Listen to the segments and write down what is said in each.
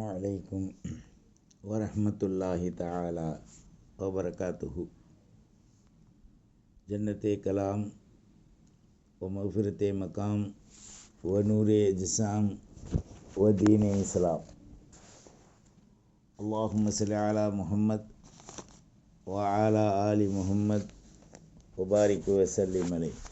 عليكم ورحمة الله تعالى وبركاته. جنة كلام ومغفرة مقام ونور اجسام ودين إسلام. اللهم صل على محمد وعلى آل محمد وبارك وسلم عليه.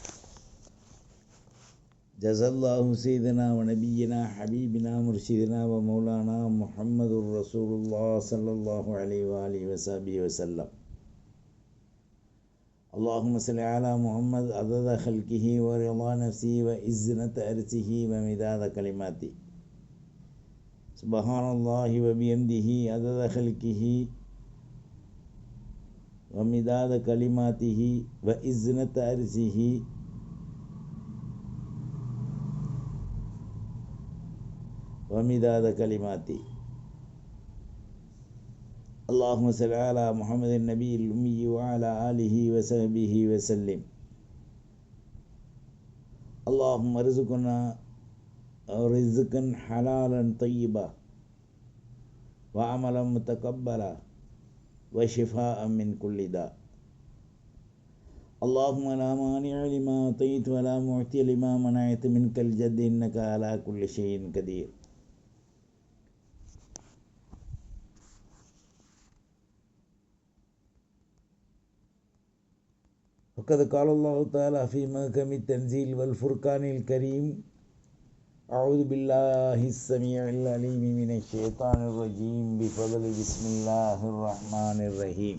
جزا الله سيدنا ونبينا حبيبنا مرشدنا ومولانا محمد رسول الله صلى الله عليه وآله وصحبه وسلم اللهم صل على محمد عدد خلقه ورضا نفسه وإزنة أرسه ومداد كلماته سبحان الله وبحمده عدد خلقه ومداد كلماته وإزنة أرسه ومداد كلماتي. اللهم صل على محمد النبي الأمي وعلى آله وصحبه وسلم. اللهم ارزقنا رزقا حلالا طيبا وعملا متقبلا وشفاء من كل داء. اللهم لا مانع لما أعطيت ولا معطي لما منعت منك الجد إنك على كل شيء قدير. وقد قال الله تعالى في محكم التنزيل والفرقان الكريم أعوذ بالله السميع العليم من الشيطان الرجيم بفضل بسم الله الرحمن الرحيم.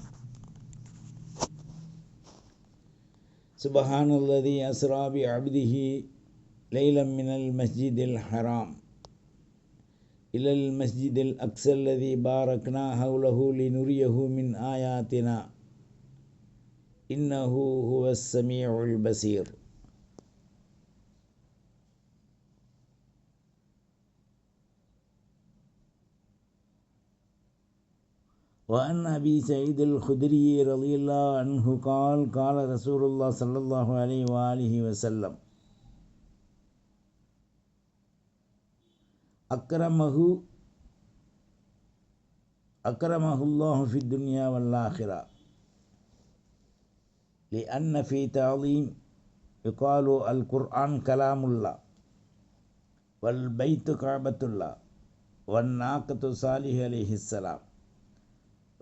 سبحان الذي أسرى بعبده ليلا من المسجد الحرام إلى المسجد الأقصى الذي باركنا حوله لنريه من آياتنا. إنه هو السميع البصير. وعن أبي سعيد الخدري رضي الله عنه قال قال رسول الله صلى الله عليه وآله وسلم أكرمه أكرمه الله في الدنيا والآخرة. لأن في تعظيم يقال القرآن كلام الله والبيت كعبة الله والناقة صالح عليه السلام.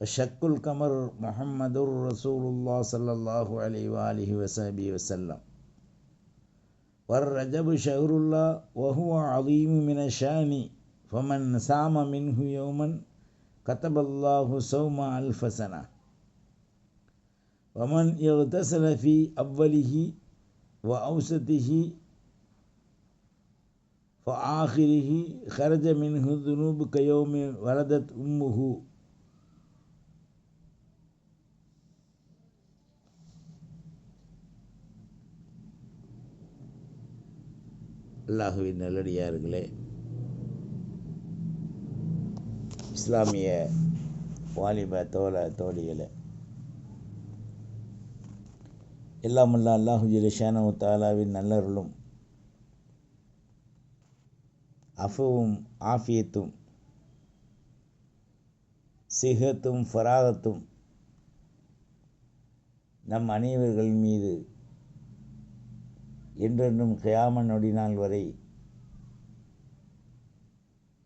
وشك القمر محمد رسول الله صلى الله عليه وآله وصحبه وسلم. والرجب شهر الله وهو عظيم من الشان فمن سام منه يوما كتب الله صوم ألف سنة. ومن اغتسل في أوله وأوسطه فآخره خرج منه الذنوب كيوم ولدت أمه அல்லாஹுவின் நல்லடியார்களே இஸ்லாமிய வாலிப தோழ தோழிகளே எல்லாமல்ல அல்லாஹு ஜிலிஷானு தாலாவின் நல்லருளும். அஃபுவும் ஆஃபியத்தும் சிகத்தும் ஃபராகத்தும் நம் அனைவர்கள் மீது என்றென்றும் கயாம நொடிநாள் வரை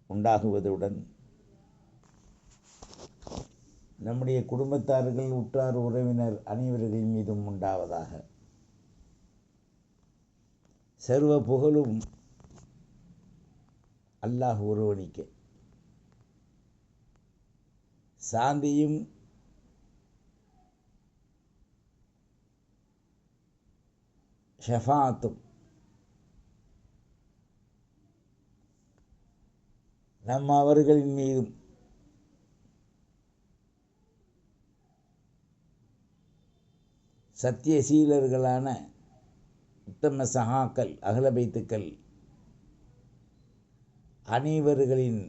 உண்டாகுவதுடன் நம்முடைய குடும்பத்தார்கள் உற்றார் உறவினர் அனைவர்கள் மீதும் உண்டாவதாக. சர்வ புகழும் அல்லாஹ் ஒருவனிக்க. சாந்தியும் ஷஃபாத்தும் நம் அவர்களின் மீதும் சத்தியசீலர்களான உத்தம சகாக்கள் அகலபைத்துக்கள் அனைவர்களின்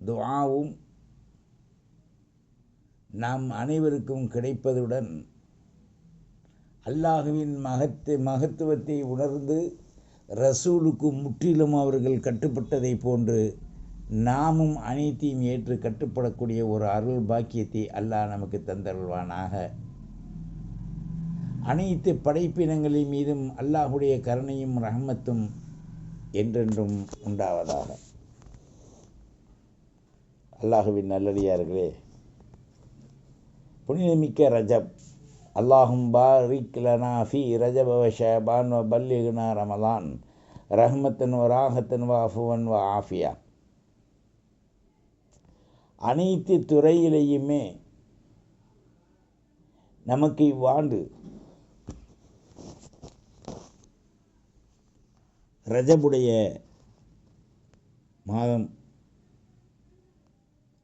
துவாவும் நாம் அனைவருக்கும் கிடைப்பதுடன் அல்லாஹுவின் மகத்து மகத்துவத்தை உணர்ந்து ரசூலுக்கு முற்றிலும் அவர்கள் கட்டுப்பட்டதை போன்று நாமும் அனைத்தையும் ஏற்று கட்டுப்படக்கூடிய ஒரு அருள் பாக்கியத்தை அல்லாஹ் நமக்கு தந்தருள்வானாக. அனைத்து படைப்பினங்களின் மீதும் அல்லாஹுடைய கருணையும் ரஹமத்தும் என்றென்றும் உண்டாவதாக. அல்லாஹுவின் நல்லடியார்களே புனிதமிக்க ரஜப் அல்லாஹும் பாரிக் லனா ஃபி ரஜப வ ஷபான் வ பல்லிகுனா ரமலான் ரஹ்மத்தன் வ ராகத்தன் வ அஃபுவன் வ ஆஃபியா. அனைத்து துறையிலேயுமே நமக்கு இவ்வாண்டு ரஜபுடைய மாதம்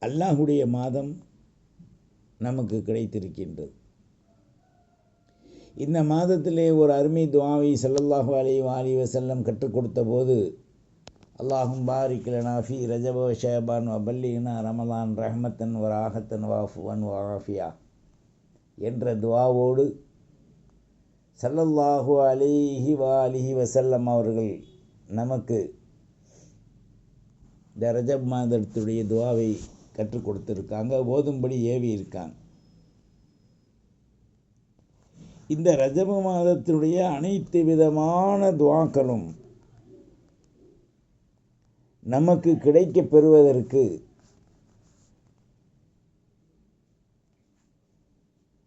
அல்லாஹுடைய மாதம் நமக்கு கிடைத்திருக்கின்றது. இந்த மாதத்திலே ஒரு அருமை துவாவை செல்லல்லாஹு அலி வாலி வசல்லம் கற்றுக் கொடுத்த போது அல்லாஹும் பாரிக் லனா ஃபி ரஜப வ ரமலான் ரஹமத்தன் வர் ராஹத்தன் வ அஃபுவன் என்ற துவாவோடு சல்லல்லாஹு அலிஹி வாலிஹி வசல்லம் அவர்கள் நமக்கு இந்த ரஜப் மாதத்துடைய துவாவை கற்றுக் கொடுத்துருக்காங்க. ஓதும்படி ஏவி இருக்காங்க. இந்த ரஜப மாதத்தினுடைய அனைத்து விதமான துவாக்களும் நமக்கு கிடைக்கப் பெறுவதற்கு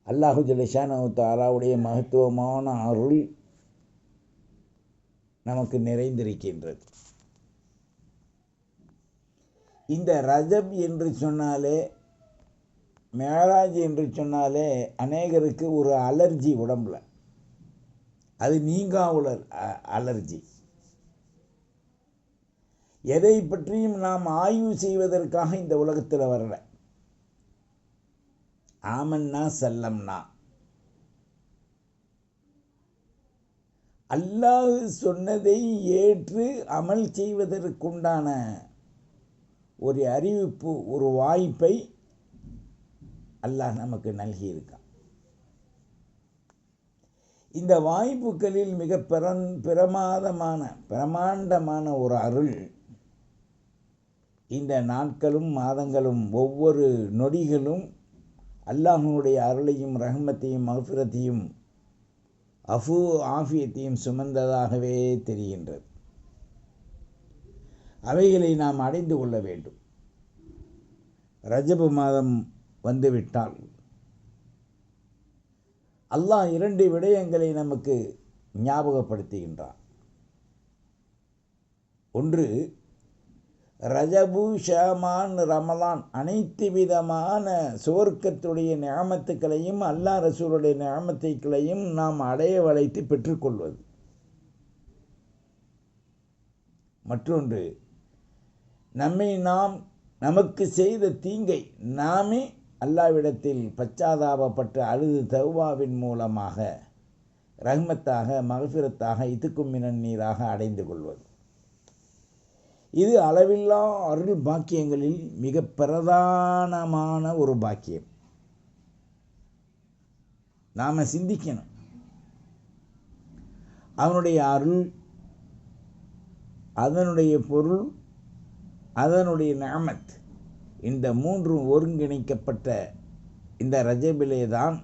அல்லாஹு ஜலிஷானு தாலாவுடைய மகத்துவமான அருள் நமக்கு நிறைந்திருக்கின்றது. இந்த ரஜப் என்று சொன்னாலே மேராஜ் என்று சொன்னாலே அநேகருக்கு ஒரு அலர்ஜி உடம்புல. அது நீங்கா உலர் அலர்ஜி. எதை பற்றியும் நாம் ஆய்வு செய்வதற்காக இந்த உலகத்தில் வரல. ஆமன்னா செல்லம்னா. அல்லாஹ் சொன்னதை ஏற்று அமல் செய்வதற்குண்டான ஒரு அறிவிப்பு ஒரு வாய்ப்பை அல்லாஹ் நமக்கு நல்கியிருக்கான். இந்த வாய்ப்புகளில் மிக பிறன் பிரமாதமான பிரமாண்டமான ஒரு அருள் இந்த நாட்களும் மாதங்களும் ஒவ்வொரு நொடிகளும் அல்லாஹனுடைய அருளையும் ரஹமத்தையும் மகஃபிரத்தையும் அஃபு ஆஃபியத்தையும் சுமந்ததாகவே தெரிகின்றது. அவைகளை நாம் அடைந்து கொள்ள வேண்டும். ரஜப மாதம் வந்துவிட்டால் அல்லாஹ் இரண்டு விடயங்களை நமக்கு ஞாபகப்படுத்துகின்றான். ஒன்று ரஜபு ஷமான் ரமலான் அனைத்து விதமான சுவர்க்கத்துடைய ஞாமத்துக்களையும் அல்லா ரசூலுடைய ஞாமத்துக்களையும் நாம் அடைய வளைத்து பெற்றுக்கொள்வது மற்றொன்று நம்மை நாம் நமக்கு செய்த தீங்கை நாமே அல்லாவிடத்தில் பச்சாதாபப்பட்டு அழுது தௌவாவின் மூலமாக ரஹ்மத்தாக மகபிரத்தாக இதுக்கும் மினநீராக அடைந்து கொள்வது. இது அளவில்லா அருள் பாக்கியங்களில் மிக பிரதானமான ஒரு பாக்கியம். நாம் சிந்திக்கணும். அவனுடைய அருள் அதனுடைய பொருள் அதனுடைய நாமத் இந்த மூன்றும் ஒருங்கிணைக்கப்பட்ட இந்த ரஜபிலே தான்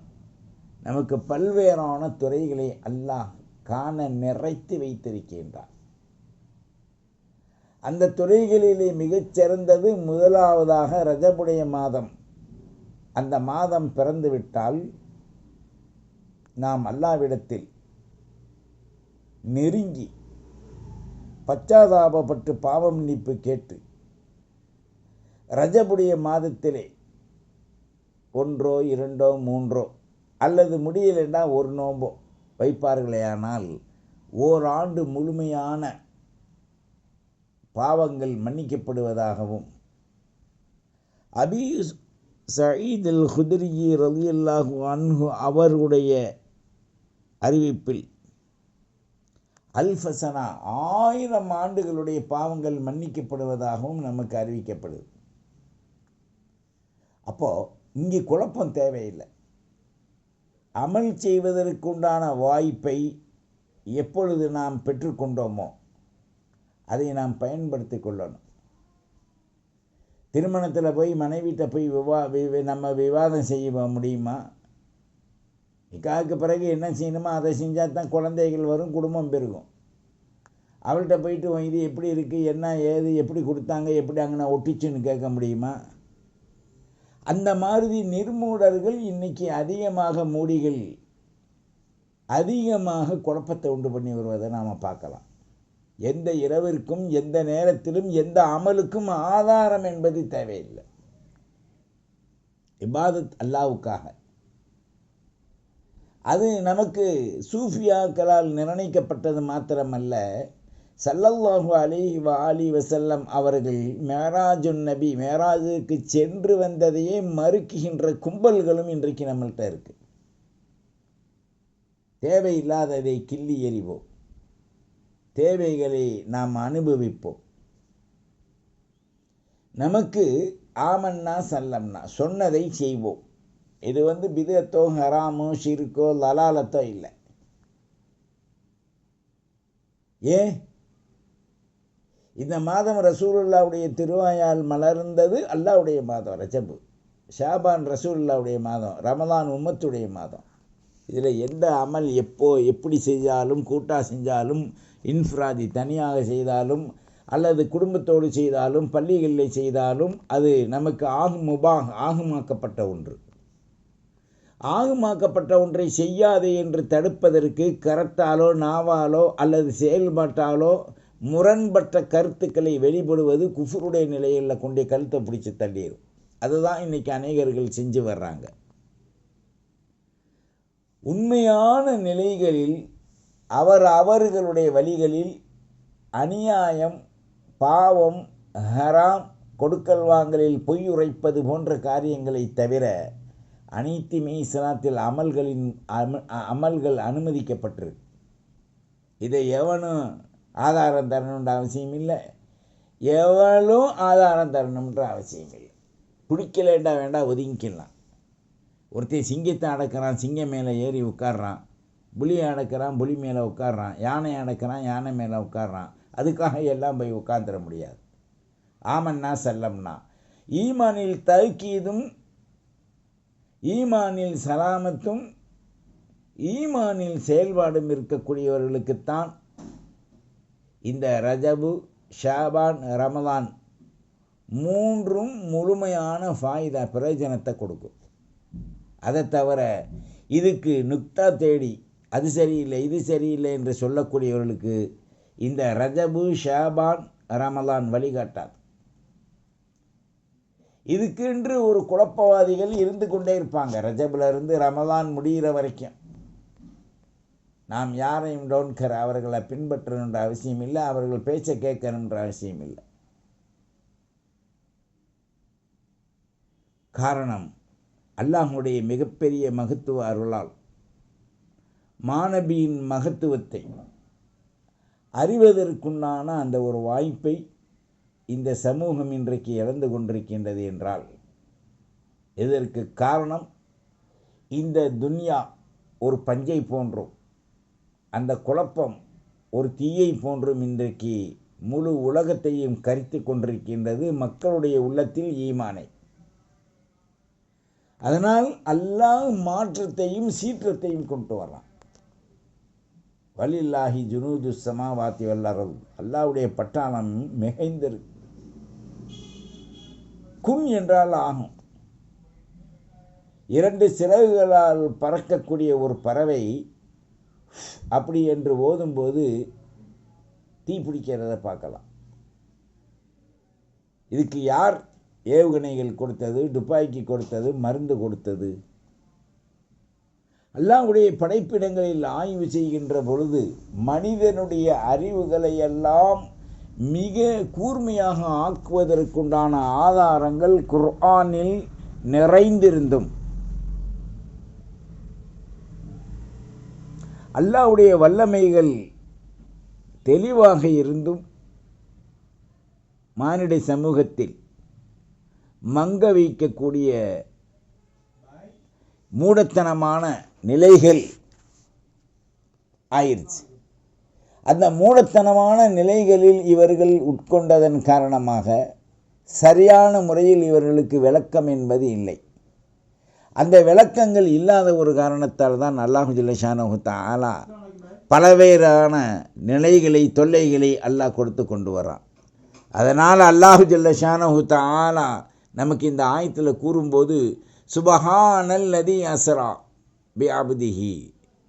நமக்கு பல்வேறான துறைகளை அல்லாஹ் காண நிறைத்து வைத்திருக்கின்றார் அந்த துறைகளிலே மிகச்சிறந்தது முதலாவதாக ரஜபுடைய மாதம். அந்த மாதம் பிறந்துவிட்டால் நாம் அல்லாவிடத்தில் நெருங்கி பச்சாதாபப்பட்டு பாவம் மன்னிப்பு கேட்டு ரஜபுடைய மாதத்திலே ஒன்றோ இரண்டோ மூன்றோ அல்லது முடியலைன்னா ஒரு நோம்போ வைப்பார்களேயானால் ஓராண்டு முழுமையான பாவங்கள் மன்னிக்கப்படுவதாகவும். அபி சயீத் அல் ஹுதிரி ரலியல்லாஹு அன்ஹு அவருடைய அறிவிப்பில் அல்ஃபசனா ஆயிரம் ஆண்டுகளுடைய பாவங்கள் மன்னிக்கப்படுவதாகவும் நமக்கு அறிவிக்கப்படுது. அப்போது இங்கே குழப்பம் தேவையில்லை. அமல் செய்வதற்குண்டான வாய்ப்பை எப்பொழுது நாம் பெற்றுக்கொண்டோமோ அதை நாம் பயன்படுத்தி கொள்ளணும். திருமணத்தில் போய் மனைவிட்ட போய் விவா வி- நம்ம விவாதம் செய்ய முடியுமா? நிக்காவுக்கு பிறகு என்ன செய்யணுமோ அதை செஞ்சால் தான் குழந்தைகள் வரும் குடும்பம் பெருகும். அவள்கிட்ட போயிட்டு இது எப்படி இருக்குது என்ன ஏது எப்படி கொடுத்தாங்க? எப்படி அங்கே ஒட்டிச்சுன்னு கேட்க முடியுமா? அந்த மாதிரி நிர்மூடர்கள் இன்றைக்கி அதிகமாக மூடிகள் அதிகமாக குழப்பத்தை உண்டு பண்ணி வருவதை நாம் பார்க்கலாம். எந்த இரவிற்கும் எந்த நேரத்திலும் எந்த அமலுக்கும் ஆதாரம் என்பது தேவையில்லை. இபாதத் அல்லாவுக்காக. அது நமக்கு சூஃபியாக்களால் நிர்ணயிக்கப்பட்டது மாத்திரமல்ல. சல்லல்லாஹு அலி வ அலி வசல்லம் அவர்கள் மேராஜுன் நபி மேராஜுக்கு சென்று வந்ததையே மறுக்குகின்ற கும்பல்களும் இன்றைக்கு நம்மள்கிட்ட இருக்கு. தேவையில்லாததை கிள்ளி எறிவோம். தேவைகளை நாம் அனுபவிப்போம். நமக்கு ஆமன்னா சல்லம்னா சொன்னதை செய்வோம். இது வந்து பிதத்தோ ஹராமோ ஷிருக்கோ லலாலத்தோ இல்லை. ஏன்? இந்த மாதம் ரசூலுல்லாவுடைய திருவாயால் மலர்ந்தது அல்லாவுடைய மாதம் ரஜபு. ஷாபான் ரசூலுல்லாவுடைய மாதம் ரமலான் உம்மத்துடைய மாதம். இதில் எந்த அமல் எப்போ எப்படி செஞ்சாலும் கூட்டாக செஞ்சாலும் இன்ஃப்ராதி தனியாக செய்தாலும் அல்லது குடும்பத்தோடு செய்தாலும் பள்ளிகளில் செய்தாலும் அது நமக்கு ஆகும் முபாக ஆகுமாக்கப்பட்ட ஒன்று. ஆகுமாக்கப்பட்ட ஒன்றை செய்யாதே என்று தடுப்பதற்கு கரத்தாலோ நாவாலோ அல்லது செயல்பாட்டாலோ முரண்பட்ட கருத்துக்களை வெளிப்படுவது குஃபருடைய நிலையில் கொண்டே கழுத்தை பிடிச்சி தள்ளிடும் அதுதான் இன்றைக்கி அநேகர்கள் செஞ்சு வர்றாங்க. உண்மையான நிலைகளில் அவர் அவர்களுடைய வழிகளில் அநியாயம் பாவம் ஹராம் கொடுக்கல் வாங்கலில் பொய் உரைப்பது போன்ற காரியங்களை தவிர அனைத்துமே இஸ்லாத்தில் அமல்களின் அம அமல்கள் அனுமதிக்கப்பட்டிருக்கு. இதை எவனும் ஆதாரம் தரணுன்ற அவசியம் இல்லை. எவளும் ஆதாரம் தரணுன்ற அவசியம் இல்லை. பிடிக்கலேண்டா வேண்டாம் ஒதுங்கிக்கலாம். ஒருத்தன் சிங்கத்தை அடக்கிறான் சிங்கம் மேலே ஏறி உட்காடுறான் புலியை அடக்கிறான் புலி மேலே உட்கார்றான் யானை அடக்கிறான் யானை மேலே உட்கார்றான் அதுக்காக எல்லாம் போய் உட்காந்துட முடியாது. ஆமன்னா செல்லம்னா. ஈமானில் தௌக்கீதும் ஈமானில் சலாமத்தும் ஈமானில் செயல்பாடும் இருக்கக்கூடியவர்களுக்குத்தான் இந்த ரஜபு ஷாபான் ரமலான் மூன்றும் முழுமையான ஃபாயிதா பிரயோஜனத்தை கொடுக்கும். அதை தவிர இதுக்கு நுக்தா தேடி அது சரியில்லை இது சரியில்லை என்று சொல்லக்கூடியவர்களுக்கு இந்த ரஜபு ஷாபான் ரமலான் வழிகாட்டாது. இதுக்கென்று ஒரு குழப்பவாதிகள் இருந்து கொண்டே இருப்பாங்க. ரஜபில் இருந்து ரமலான் முடிகிற வரைக்கும். நாம் யாரையும் டோன்கர் அவர்களை பின்பற்றணுன்ற அவசியம் இல்லை அவர்கள் பேச்சை கேட்கணுன்ற அவசியம் இல்லை. காரணம் அல்லாஹுடைய மிகப்பெரிய மகத்துவ அருளால் மாணவியின் மகத்துவத்தை அறிவதற்குண்டான அந்த ஒரு வாய்ப்பை இந்த சமூகம் இன்றைக்கு இழந்து கொண்டிருக்கின்றது என்றால் இதற்கு காரணம் இந்த துன்யா ஒரு பஞ்சை போன்றும் அந்த குழப்பம் ஒரு தீயை போன்றும் இன்றைக்கு முழு உலகத்தையும் கரித்து கொண்டிருக்கின்றது மக்களுடைய உள்ளத்தில் ஈமானை. அதனால் அல்லாஹ் மாற்றத்தையும் சீற்றத்தையும் கொண்டு வரான் வலில்லாஹி ஜுனூது சமாவாத்தி வல்லரது அல்லாவுடைய பட்டாளம் மிகைந்திருக்கு. குன் என்றால் ஆகும். இரண்டு சிறகுகளால் பறக்கக்கூடிய ஒரு பறவை அப்படி என்று ஓதும்போது தீ பிடிக்கிறத பார்க்கலாம். இதுக்கு யார் ஏவுகணைகள் கொடுத்தது துப்பாக்கி கொடுத்தது மருந்து கொடுத்தது. அல்லாவுடைய படைப்பிடங்களில் ஆய்வு செய்கின்ற பொழுது மனிதனுடைய அறிவுகளை எல்லாம் மிக கூர்மையாக ஆக்குவதற்குண்டான ஆதாரங்கள் குர்ஆனில் நிறைந்திருந்தும். அல்லாவுடைய வல்லமைகள் தெளிவாக இருந்தும் மானிட சமூகத்தில். மங்க வைக்கக்கூடிய மூடத்தனமான நிலைகள் ஆயிடுச்சு அந்த மூடத்தனமான நிலைகளில் இவர்கள் உட்கொண்டதன் காரணமாக சரியான முறையில் இவர்களுக்கு விளக்கம் என்பது இல்லை. அந்த விளக்கங்கள் இல்லாத ஒரு காரணத்தால் தான் அல்லாஹு ஜில்லஷானு ஆலா பலவேறான நிலைகளை தொல்லைகளை அல்லாஹ் கொடுத்து கொண்டு வரான் அதனால் அல்லாஹு ஜல்லஷானு ஆலா நமக்கு இந்த ஆயத்தில் கூறும்போது சுபஹானல் நதி அசரா பி அபுதிஹி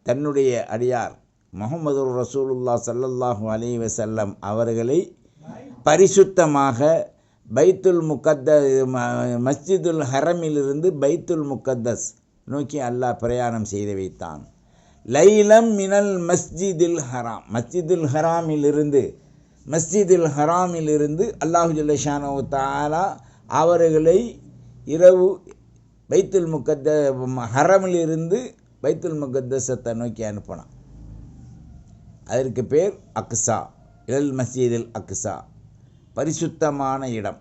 தன்னுடைய அடியார் முகமது ரசூலுல்லா சல்லல்லாஹு அலி வசல்லம் அவர்களை பரிசுத்தமாக பைத்துல் முக்கத்த மஸ்ஜிதுல் ஹரமிலிருந்து பைத்துல் முக்கத்தஸ் நோக்கி அல்லாஹ் பிரயாணம் செய்து வைத்தான். லைலம் மினல் மஸ்ஜிதுல் ஹராம். மஸ்ஜிதுல் ஹராமிலிருந்து மஸ்ஜிதுல் ஹராமிலிருந்து அல்லாஹு ஜல்லஷானோ தாலா அவர்களை இரவு பைத்துல் முக்கத்த ஹரமிலிருந்து பைத்துல் முகத்தசத்தை நோக்கி அனுப்பினான். அதற்கு பேர் அக்ஸா இல் மசீதில் அக்ஸா பரிசுத்தமான இடம்.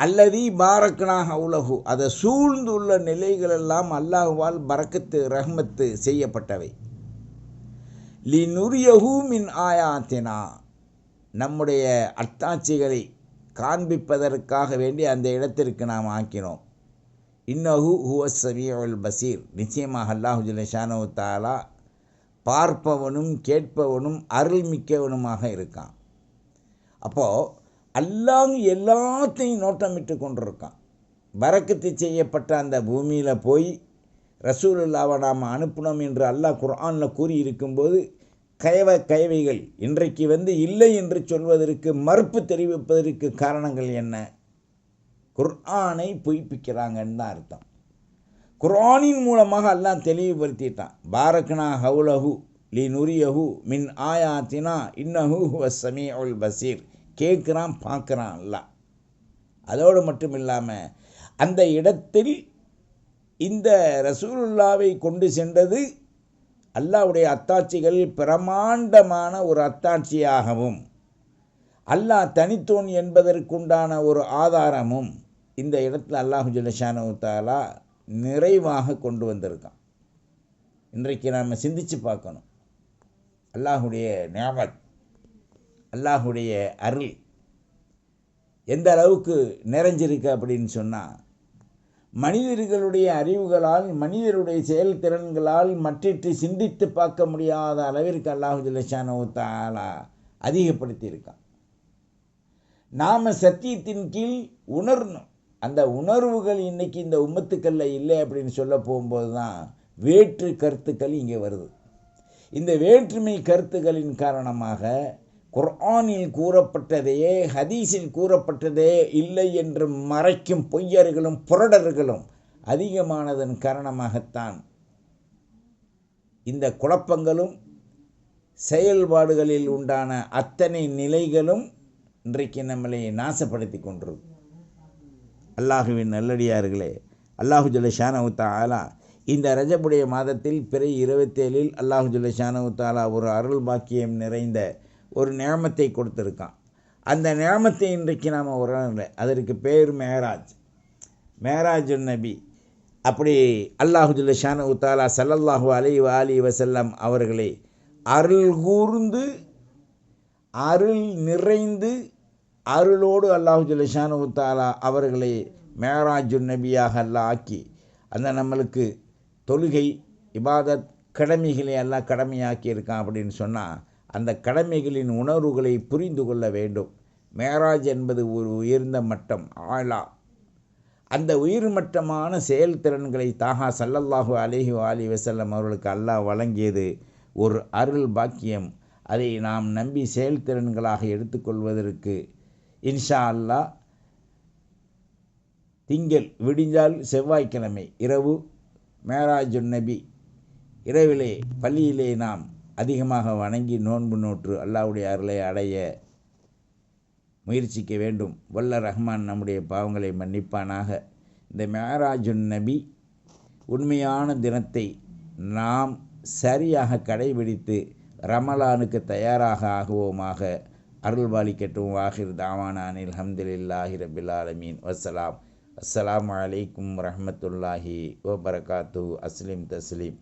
அல்லதி பாரக்னாக உலகு அதை சூழ்ந்துள்ள நிலைகளெல்லாம் அல்லாஹுவால் பறக்கத்து ரஹ்மத்து செய்யப்பட்டவை. லி நுரியஹூ மின் ஆயாத்தினா நம்முடைய அத்தாட்சிகளை காண்பிப்பதற்காக வேண்டி அந்த இடத்திற்கு நாம் ஆக்கினோம். இன்னஹு ஹுவ சமியுல் பசீர். நிச்சயமாக அல்லாஹு ஜிலஷானு தாலா பார்ப்பவனும் கேட்பவனும் அருள்மிக்கவனுமாக இருக்கான். அப்போது அல்லாஹ் எல்லாத்தையும் நோட்டமிட்டு கொண்டிருக்கான். பறக்கத்து செய்யப்பட்ட அந்த பூமியில் போய் ரசூலுல்லாவை நாம் அனுப்பினோம் என்று அல்லாஹ் குர்ஆனில் கூறியிருக்கும்போது கயவ கயவைகள் இன்றைக்கு வந்து இல்லை என்று சொல்வதற்கு மறுப்பு தெரிவிப்பதற்கு காரணங்கள் என்ன? குர்ஆனை பொய்ப்பிக்கிறாங்கன்னு தான் அர்த்தம். குர்ஆனின் மூலமாக எல்லாம் தெளிவுபடுத்திட்டான். பாரக்னா ஹவுலஹு லி நுரியஹு மின் ஆயாத்தினா இன்னஹு வசமி உல் பசீர். கேட்குறான் பார்க்குறான் எல்லாம் அதோடு மட்டும் இல்லாமல் அந்த இடத்தில் இந்த ரசூலுல்லாவை கொண்டு சென்றது அல்லாவுடைய அத்தாட்சிகள் பிரமாண்டமான ஒரு அத்தாட்சியாகவும் அல்லாஹ் தனித்தோன் என்பதற்குண்டான ஒரு ஆதாரமும் இந்த இடத்துல அல்லாஹு ஜலஷானவுத்தாலா தாலா நிறைவாக கொண்டு வந்திருக்கான். இன்றைக்கு நாம் சிந்தித்து பார்க்கணும். அல்லாஹுடைய ஞாபகம் அல்லாஹுடைய அருள் எந்த அளவுக்கு நிறைஞ்சிருக்கு அப்படின்னு சொன்னால் மனிதர்களுடைய அறிவுகளால் மனிதருடைய செயல்திறன்களால் மற்றிட்டு சிந்தித்து பார்க்க முடியாத அளவிற்கு அல்லாஹு ஜல்லஷானு தாலா அதிகப்படுத்தியிருக்கான். நாம் சத்தியத்தின் கீழ் உணரணும். அந்த உணர்வுகள் இன்றைக்கி இந்த உம்மத்துக்கல்ல இல்லை அப்படின்னு சொல்ல போகும்போது தான் வேற்று கருத்துக்கள் இங்கே வருது. இந்த வேற்றுமை கருத்துக்களின் காரணமாக குர்ஆனில் கூறப்பட்டதையே ஹதீஸில் கூறப்பட்டதே இல்லை என்று மறைக்கும் பொய்யர்களும் புரடர்களும் அதிகமானதன் காரணமாகத்தான் இந்த குழப்பங்களும் செயல்பாடுகளில் உண்டான அத்தனை நிலைகளும் இன்றைக்கு நம்மளை நாசப்படுத்தி கொண்டிருக்கும் அல்லாஹுவின் நல்லடியார்களே அல்லாஹு ஜல்ல ஆலா இந்த ரஜபுடைய மாதத்தில் பிறை இருபத்தேழில் அல்லாஹு ஜல்ல தாலா ஒரு அருள் பாக்கியம் நிறைந்த ஒரு நியமத்தை கொடுத்துருக்கான். அந்த நியமத்தை இன்றைக்கு நாம் உறவில்லை அதற்கு பேர் மேராஜ். மேராஜ் நபி. அப்படி அல்லாஹு ஜல்ல ஷானு தாலா சல்லல்லாஹு அலி அலி வசல்லம் அவர்களை அருள் கூர்ந்து அருள் நிறைந்து அருளோடு அல்லாஹுஜுல்ல ஜல்லிஷானு தாலா அவர்களை மேராஜு நபியாக அல்லா ஆக்கி அந்த நம்மளுக்கு தொழுகை இபாதத் கடமைகளை எல்லாம் கடமையாக்கி இருக்கான் அப்படின்னு சொன்னால் அந்த கடமைகளின் உணர்வுகளை புரிந்து கொள்ள வேண்டும். மேராஜ் என்பது ஒரு உயர்ந்த மட்டம் ஆழா. அந்த உயிர்மட்டமான செயல்திறன்களை தாகா சல்லல்லாஹு அலிஹி அலி வசல்லம் அவர்களுக்கு அல்லாஹ் வழங்கியது ஒரு அருள் பாக்கியம். அதை நாம் நம்பி செயல்திறன்களாக எடுத்துக்கொள்வதற்கு இன்ஷா அல்லா திங்கள் விடிஞ்சால் செவ்வாய்க்கிழமை இரவு மேராஜு நபி இரவிலே பள்ளியிலே நாம் அதிகமாக வணங்கி நோன்பு நோற்று அல்லாவுடைய அருளை அடைய முயற்சிக்க வேண்டும். வல்ல ரஹ்மான் நம்முடைய பாவங்களை மன்னிப்பானாக. இந்த மேராஜுன் நபி உண்மையான தினத்தை நாம் சரியாக கடைபிடித்து ரமலானுக்கு தயாராக ஆகுவோமாக. அருள்பாலிக்கட்டும் வாஹிர் தாவானானில் ஹம்துலில்லாஹி ரபில் ஆலமீன். வசலாம் அஸ்ஸலாமு வரமத்துல்லாஹி ஓ பரகாத்து அஸ்லிம் தஸ்லீம்